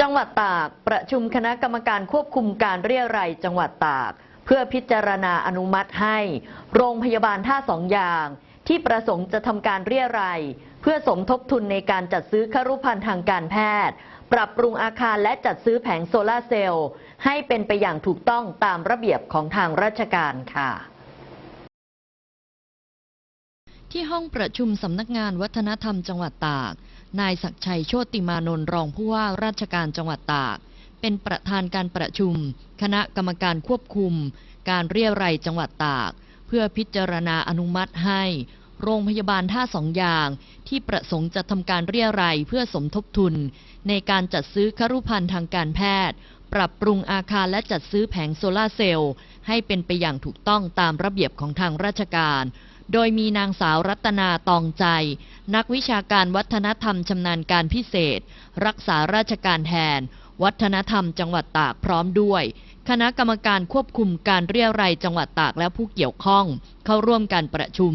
จังหวัดตาก ประชุมคณะกรรมการควบคุมการเรียรัยจังหวัดตาก เพื่อพิจารณาอนุมัติให้ โรงพยาบาลท่าสองอย่าง ที่ประสงค์จะทำการเรียรัย เพื่อสมทบทุนในการจัดซื้อครุภัณฑ์ทางการแพทย์ ปรับปรุงอาคารและจัดซื้อแผงโซลาร์เซลล์ ให้เป็นไปอย่างถูกต้องตามระเบียบของทางราชการค่ะที่ห้องประชุมสำนักงานวัฒนธรรมจังหวัดตาก นายศักชัยโชติมานนท์รองผู้ว่าราชการจังหวัดตาก เป็นประธานการประชุม คณะกรรมการควบคุม การเรียรัยจังหวัดตาก เพื่อพิจารณาอนุมัติให้ โรงพยาบาลท่าสองอย่าง ที่ประสงค์จะทำการเรียรัยเพื่อสมทบทุน ในการจัดซื้อครุภัณฑ์ทางการแพทย์ ปรับปรุงอาคารและจัดซื้อแผงโซลาเซลล์ให้เป็นไปอย่างถูกต้องตามระเบียบของทางราชการ โดยมีนางสาวรัตนาตองใจ นักวิชาการวัฒนธรรมชำนาญการพิเศษ รักษาราชการแทน วัฒนธรรมจังหวัดตากพร้อมด้วย คณะกรรมการควบคุมการเรียรัยจังหวัดตากและผู้เกี่ยวข้อง เข้าร่วมการประชุม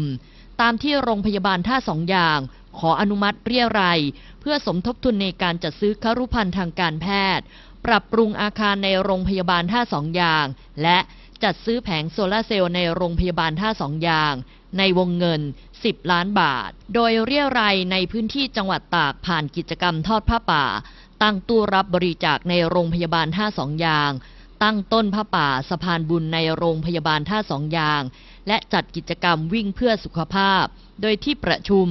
ตามที่โรงพยาบาลท่าสองอย่าง ขออนุมัติเรียรัยเพื่อสมทบทุนในการจัดซื้อครุภัณฑ์ทางการแพทย์ ปรับปรุงอาคารในโรงพยาบาลท่าสองอย่าง และจัดซื้อแผงโซลาร์เซลล์ในโรงพยาบาลท่าสองอย่าง ในวงเงิน 10 ล้านบาท โดยเรียรัยในพื้นที่จังหวัดตากผ่านกิจกรรมทอดผ้าป่า ตั้งตู้รับบริจาคในโรงพยาบาลท่าสองยาง ตั้งต้นผ้าป่าสะพานบุญในโรงพยาบาลท่าสองยาง และจัดกิจกรรมวิ่งเพื่อสุขภาพ โดยที่ประชุม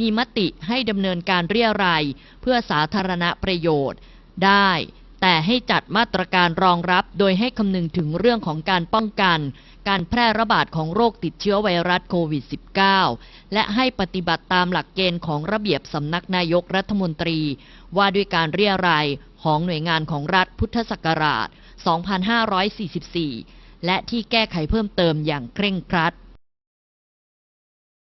มีมติให้ดำเนินการเรียรัยเพื่อสาธารณประโยชน์ ได้ แต่ให้จัดมาตรการรองรับโดยให้คำนึงถึงเรื่องของการป้องกัน การแพร่ระบาดของโรคติดเชื้อไวรัสโควิด -19 และให้ปฏิบัติตามหลักเกณฑ์ของระเบียบสำนักนายกรัฐมนตรี ว่าด้วยการเรียรัยของหน่วยงานของรัฐพุทธศักราช 2544 และที่แก้ไขเพิ่มเติมอย่างเคร่งครัด